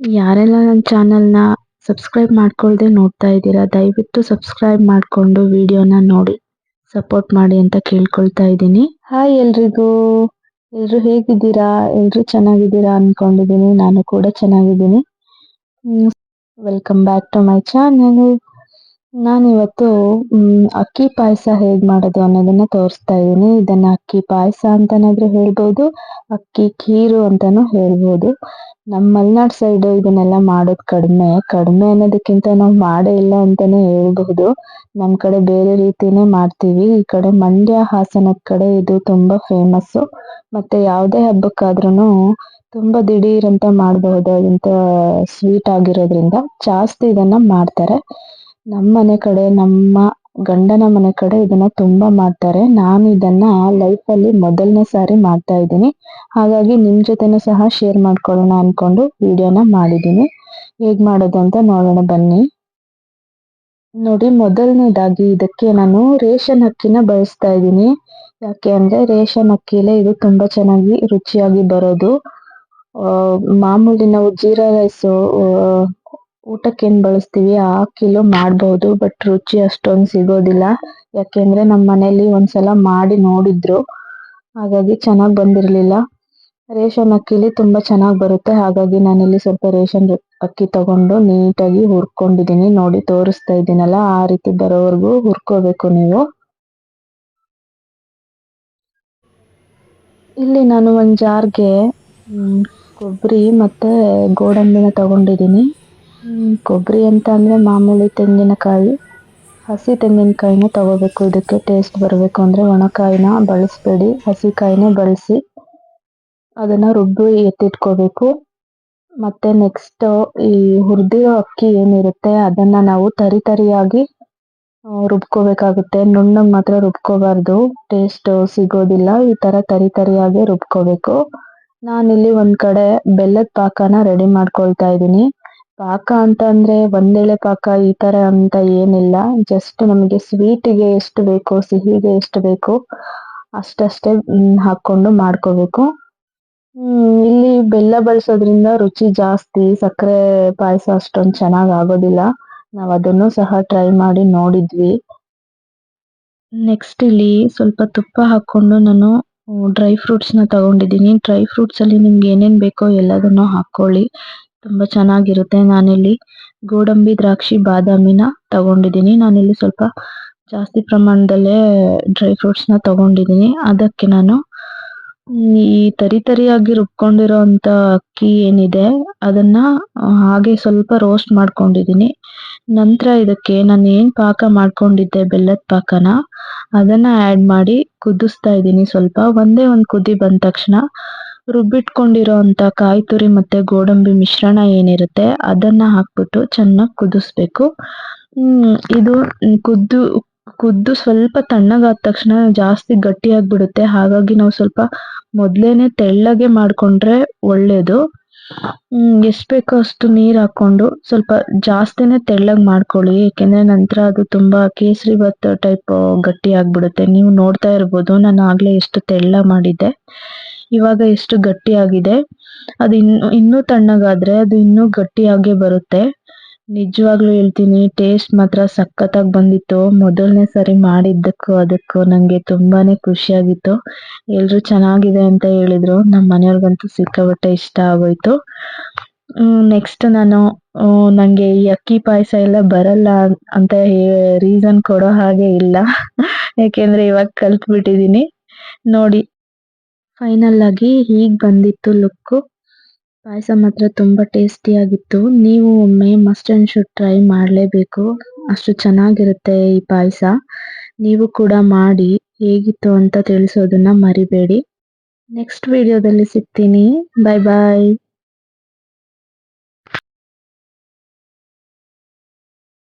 ಯಾರೆಲ್ಲ ನನ್ನ ಚಾನೆಲ್ನ ಸಬ್ಸ್ಕ್ರೈಬ್ ಮಾಡ್ಕೊಳ್ದೆ ನೋಡ್ತಾ ಇದ್ದೀರಾ, ದಯವಿಟ್ಟು ಸಬ್ಸ್ಕ್ರೈಬ್ ಮಾಡಿಕೊಂಡು ವಿಡಿಯೋನ ನೋಡಿ, ಸಪೋರ್ಟ್ ಮಾಡಿ ಅಂತ ಕೇಳ್ಕೊಳ್ತಾ ಇದ್ದೀನಿ. ಹಾಯ್ ಎಲ್ರಿಗೂ. ಎಲ್ರು ಹೇಗಿದ್ದೀರಾ? ಎಲ್ರು ಚೆನ್ನಾಗಿದ್ದೀರಾ ಅನ್ಕೊಂಡಿದ್ದೀನಿ. ನಾನು ಕೂಡ ಚೆನ್ನಾಗಿದ್ದೀನಿ. Welcome back to my channel ನಾನಿವತ್ತು ಮ್, ಅಕ್ಕಿ ಪಾಯಸ ಹೇಗ್ ಮಾಡೋದು ಅನ್ನೋದನ್ನ ತೋರಿಸ್ತಾ ಇದ್ದೀನಿ. ಇದನ್ನ ಅಕ್ಕಿ ಪಾಯಸ ಅಂತನಾದ್ರೂ ಹೇಳ್ಬೋದು ಅಕ್ಕಿ ಖೀರು ಅಂತಾನು ಹೇಳ್ಬೋದು. ನಮ್ಮ ಮಲ್ನಾಡ್ ಸೈಡ್ ಇದನ್ನೆಲ್ಲ ಮಾಡೋದ್ ಕಡಿಮೆ. ಕಡಿಮೆ ಅನ್ನೋದಕ್ಕಿಂತ ನಾವು ಮಾಡೇ ಇಲ್ಲ ಅಂತಾನೆ ಹೇಳ್ಬಹುದು. ನಮ್ ಕಡೆ ಬೇರೆ ರೀತಿನೇ ಮಾಡ್ತೀವಿ. ಈ ಕಡೆ ಮಂಡ್ಯ ಹಾಸನದ ಕಡೆ ಇದು ತುಂಬಾ ಫೇಮಸ್ ಮತ್ತೆ ಯಾವುದೇ ಹಬ್ಬಕ್ಕಾದ್ರೂನು ತುಂಬಾ ದಿಢೀರ್ ಅಂತ ಮಾಡ್ಬಹುದಾದಂತ ಸ್ವೀಟ್ ಆಗಿರೋದ್ರಿಂದ ಜಾಸ್ತಿ ಇದನ್ನ ಮಾಡ್ತಾರೆ. ನಮ್ಮ ಮನೆ ಕಡೆ, ನಮ್ಮ ಗಂಡನ ಮನೆ ಕಡೆ ಇದನ್ನ ತುಂಬಾ ಮಾಡ್ತಾರೆ. ನಾನು ಇದನ್ನ ಲೈಫ್ ಅಲ್ಲಿ ಮೊದಲನೇ ಸಾರಿ ಮಾಡ್ತಾ ಇದ್ದೀನಿ. ಹಾಗಾಗಿ ನಿಮ್ ಜೊತೆನೂ ಸಹ ಶೇರ್ ಮಾಡ್ಕೊಳ್ಳೋಣ ಅನ್ಕೊಂಡು ವಿಡಿಯೋನ ಮಾಡಿದ್ದೀನಿ. ಹೇಗ್ ಮಾಡೋದು ಅಂತ ನೋಡೋಣ ಬನ್ನಿ. ನೋಡಿ, ಮೊದಲನೇದಾಗಿ ಇದಕ್ಕೆ ನಾನು ರೇಷನ್ ಅಕ್ಕಿನ ಬಳಸ್ತಾ ಇದ್ದೀನಿ. ಯಾಕೆ ಅಂದ್ರೆ ರೇಷನ್ ಅಕ್ಕಿಲೇ ಇದು ತುಂಬಾ ಚೆನ್ನಾಗಿ ರುಚಿಯಾಗಿ ಬರೋದು. ಮಾಮೂಲಿ ನಾವು ಜೀರಾ ರೈಸ್ ಊಟಕ್ಕೆ ಏನ್ ಬಳಸ್ತೀವಿ, ಆ ಅಕ್ಕಿಲೂ ಮಾಡಬಹುದು ಬಟ್ ರುಚಿ ಅಷ್ಟೊಂದು ಸಿಗೋದಿಲ್ಲ. ಯಾಕೆಂದ್ರೆ ನಮ್ಮ ಮನೇಲಿ ಒಂದ್ಸಲ ಮಾಡಿ ನೋಡಿದ್ರು. ಹಾಗಾಗಿ ಚೆನ್ನಾಗಿ ಬಂದಿರಲಿಲ್ಲ. ರೇಷನ್ ಅಕ್ಕಿಲಿ ತುಂಬಾ ಚೆನ್ನಾಗಿ ಬರುತ್ತೆ. ಹಾಗಾಗಿ ನಾನಿಲ್ಲಿ ಸ್ವಲ್ಪ ರೇಷನ್ ಅಕ್ಕಿ ತಗೊಂಡು ನೀಟಾಗಿ ಹುರ್ಕೊಂಡಿದೀನಿ. ನೋಡಿ, ತೋರಿಸ್ತಾ ಇದ್ದೀನಲ್ಲ, ಆ ರೀತಿ ಬರೋವರೆಗೂ ಹುರ್ಕೋಬೇಕು ನೀವು. ಇಲ್ಲಿ ನಾನು ಒಂದು ಜಾರ್ಗೆ ಕೊಬ್ಬರಿ ಮತ್ತೆ ಗೋಡಂಬಿನ ತಗೊಂಡಿದ್ದೀನಿ ಕೊಬ್ಬರಿ ಅಂತ ಅಂದ್ರೆ ಮಾಮೂಲಿ ತೆಂಗಿನಕಾಯಿ. ಹಸಿ ತೆಂಗಿನಕಾಯಿನ ತಗೋಬೇಕು. ಇದಕ್ಕೆ ಟೇಸ್ಟ್ ಬರಬೇಕು ಅಂದ್ರೆ ಒಣಕಾಯಿನ ಬಳಸಬೇಡಿ. ಹಸಿ ಕಾಯಿನೇ ಬಳಸಿ ಅದನ್ನ ರುಬ್ಬಿ ಎತ್ತಿಟ್ಕೋಬೇಕು. ಮತ್ತೆ ನೆಕ್ಸ್ಟ್ ಈ ಹುರಿದಿರೋ ಅಕ್ಕಿ ಏನಿರುತ್ತೆ ಅದನ್ನ ನಾವು ತರಿ ತರಿಯಾಗಿ ರುಬ್ಕೋಬೇಕಾಗುತ್ತೆ. ನುಣ್ಣಗ್ ಮಾತ್ರ ರುಬ್ಕೋಬಾರ್ದು. ಟೇಸ್ಟ್ ಸಿಗೋದಿಲ್ಲ. ಈ ತರ ತರಿ ತರಿಯಾಗಿ ರುಬ್ಕೋಬೇಕು. ನಾನಿಲ್ಲಿ ಒಂದು ಕಡೆ ಬೆಲ್ಲದ ಪಾಕನ ರೆಡಿ ಮಾಡ್ಕೊಳ್ತಾ ಇದ್ದೀನಿ. ಪಾಕ ಅಂತ ಅಂದ್ರೆ ಒಂದೆಳೆ ಪಾಕ ಈ ತರ ಅಂತ ಏನಿಲ್ಲ. ಜಸ್ಟ್ ನಮಗೆ ಸ್ವೀಟ್ಗೆ ಎಷ್ಟು ಬೇಕು, ಸಿಹಿಗೆ ಎಷ್ಟು ಬೇಕು ಅಷ್ಟಷ್ಟೇ ಹಾಕೊಂಡು ಮಾಡ್ಕೋಬೇಕು. ಇಲ್ಲಿ ಬೆಲ್ಲ ಬಳಸೋದ್ರಿಂದ ರುಚಿ ಜಾಸ್ತಿ, ಸಕ್ಕರೆ ಪಾಯಸ ಅಷ್ಟೊಂದು ಚೆನ್ನಾಗಿ ಆಗೋದಿಲ್ಲ. ನಾವು ಅದನ್ನು ಸಹ ಟ್ರೈ ಮಾಡಿ ನೋಡಿದ್ವಿ. ನೆಕ್ಸ್ಟ್ ಇಲ್ಲಿ ಸ್ವಲ್ಪ ತುಪ್ಪ ಹಾಕೊಂಡು ನಾನು ಡ್ರೈ ಫ್ರೂಟ್ಸ್ನ ತಗೊಂಡಿದ್ದೀನಿ. ಡ್ರೈ ಫ್ರೂಟ್ಸ್ ಅಲ್ಲಿ ನಿಮ್ಗೆ ಏನೇನ್ ಬೇಕೋ ಎಲ್ಲದನ್ನು ಹಾಕೊಳ್ಳಿ ತುಂಬಾ ಚೆನ್ನಾಗಿರುತ್ತೆ. ನಾನಿಲ್ಲಿ ಗೋಡಂಬಿ ದ್ರಾಕ್ಷಿ ಬಾದಾಮಿನ ತಗೊಂಡಿದ್ದೀನಿ. ನಾನಿಲ್ಲಿ ಸ್ವಲ್ಪ ಜಾಸ್ತಿ ಪ್ರಮಾಣದಲ್ಲೇ ಡ್ರೈ ಫ್ರೂಟ್ಸ್ನ ತಗೊಂಡಿದ್ದೀನಿ. ಅದಕ್ಕೆ ನಾನು ಈ ತರಿ ತರಿಯಾಗಿ ರುಬ್ಕೊಂಡಿರೋ ಅಂತ ಅಕ್ಕಿ ಏನಿದೆ, ಅದನ್ನ ಹಾಗೆ ಸ್ವಲ್ಪ ರೋಸ್ಟ್ ಮಾಡ್ಕೊಂಡಿದ್ದೀನಿ. ನಂತರ ಇದಕ್ಕೆ ನಾನು ಏನ್ ಪಾಕ ಮಾಡ್ಕೊಂಡಿದ್ದೆ, ಬೆಲ್ಲದ ಪಾಕನ, ಅದನ್ನ ಆಡ್ ಮಾಡಿ ಕುದಿಸ್ತಾ ಇದ್ದೀನಿ ಸ್ವಲ್ಪ. ಒಂದೇ ಒಂದ್ ಕುದಿ ಬಂದ ತಕ್ಷಣ ರುಬ್ಬಿಟ್ಕೊಂಡಿರೋ ಅಂತ ಕಾಯಿ ತುರಿ ಮತ್ತೆ ಗೋಡಂಬಿ ಮಿಶ್ರಣ ಏನಿರುತ್ತೆ, ಅದನ್ನ ಹಾಕ್ಬಿಟ್ಟು ಚೆನ್ನಾಗಿ ಕುದಿಸ್ಬೇಕು. ಇದು ಕುದ್ದು ಕುದ್ದು ಸ್ವಲ್ಪ ತಣ್ಣಗಾದ ತಕ್ಷಣ ಜಾಸ್ತಿ ಗಟ್ಟಿಯಾಗ್ಬಿಡುತ್ತೆ. ಹಾಗಾಗಿ ನಾವು ಸ್ವಲ್ಪ ಮೊದಲೇನೆ ತೆಳ್ಳಗೆ ಮಾಡ್ಕೊಂಡ್ರೆ ಒಳ್ಳೇದು. ಎಷ್ಟು ಬೇಕೋ ಅಷ್ಟು ನೀರು ಹಾಕೊಂಡು ಸ್ವಲ್ಪ ಜಾಸ್ತಿನೇ ತೆಳ್ಳಗೆ ಮಾಡ್ಕೊಳ್ಳಿ. ಏಕೆಂದರೆ ನಂತರ ಅದು ತುಂಬಾ ಕೇಸರಿ ಭತ್ ಟೈಪ್ ಗಟ್ಟಿ ಆಗ್ಬಿಡುತ್ತೆ ನೀವು ನೋಡ್ತಾ ಇರ್ಬೋದು, ನಾನು ಆಗ್ಲೇ ಎಷ್ಟು ತೆಳ್ಳ ಮಾಡಿದ್ದೆ. ಇವಾಗ ಎಷ್ಟು ಗಟ್ಟಿ ಆಗಿದೆ ಅದು ಇನ್ನು, ಇನ್ನೂ ತಣ್ಣಗಾದ್ರೆ ಅದು ಇನ್ನೂ ಗಟ್ಟಿಯಾಗೇ ಬರುತ್ತೆ. ನಿಜವಾಗ್ಲೂ ಹೇಳ್ತೀನಿ ಟೇಸ್ಟ್ ಮಾತ್ರ ಸಖತ್ತಾಗಿ ಬಂದಿತ್ತು. ಮೊದಲನೇ ಸಾರಿ ಮಾಡಿದ್ದಕ್ಕೂ ಅದಕ್ಕೂ ನಂಗೆ ತುಂಬಾನೇ ಖುಷಿಯಾಗಿತ್ತು. ಎಲ್ರು ಚೆನ್ನಾಗಿದೆ ಅಂತ ಹೇಳಿದ್ರು. ನಮ್ಮ ಮನೆಯವ್ರಿಗಂತೂ ಸಿಕ್ಕಾಪಟ್ಟೆ ಇಷ್ಟ ಆಗೋಯ್ತು. ನೆಕ್ಸ್ಟ್ ನಾನು ನನಗೆ ನಂಗೆ ಈ ಅಕ್ಕಿ ಪಾಯಸ ಎಲ್ಲ ಬರಲ್ಲ ಅಂತ ರೀಸನ್ ಕೊಡೋ ಹಾಗೆ ಇಲ್ಲ. ಯಾಕೆಂದ್ರೆ ಇವಾಗ ಕಲ್ತ್ಬಿಟ್ಟಿದೀನಿ. ನೋಡಿ ಫೈನಲ್ ಆಗಿ ಹೀಗ್ ಬಂದಿತ್ತು ಲುಕ್ ಪಾಯಸ ಮಾತ್ರ ತುಂಬಾ ಟೇಸ್ಟಿ ಆಗಿತ್ತು. ನೀವು ಒಮ್ಮೆ ಮಸ್ಟ್ ಅಂಡ್ ಶುಡ್ ಟ್ರೈ ಮಾಡಲೇಬೇಕು. ಅಷ್ಟು ಚೆನ್ನಾಗಿರುತ್ತೆ ಈ ಪಾಯಸ. ನೀವು ಕೂಡ ಮಾಡಿ ಹೇಗಿತ್ತು ಅಂತ ತಿಳಿಸೋದನ್ನ ಮರಿಬೇಡಿ. ನೆಕ್ಸ್ಟ್ ವಿಡಿಯೋದಲ್ಲಿ ಸಿಗ್ತೀನಿ. ಬಾಯ್ ಬಾಯ್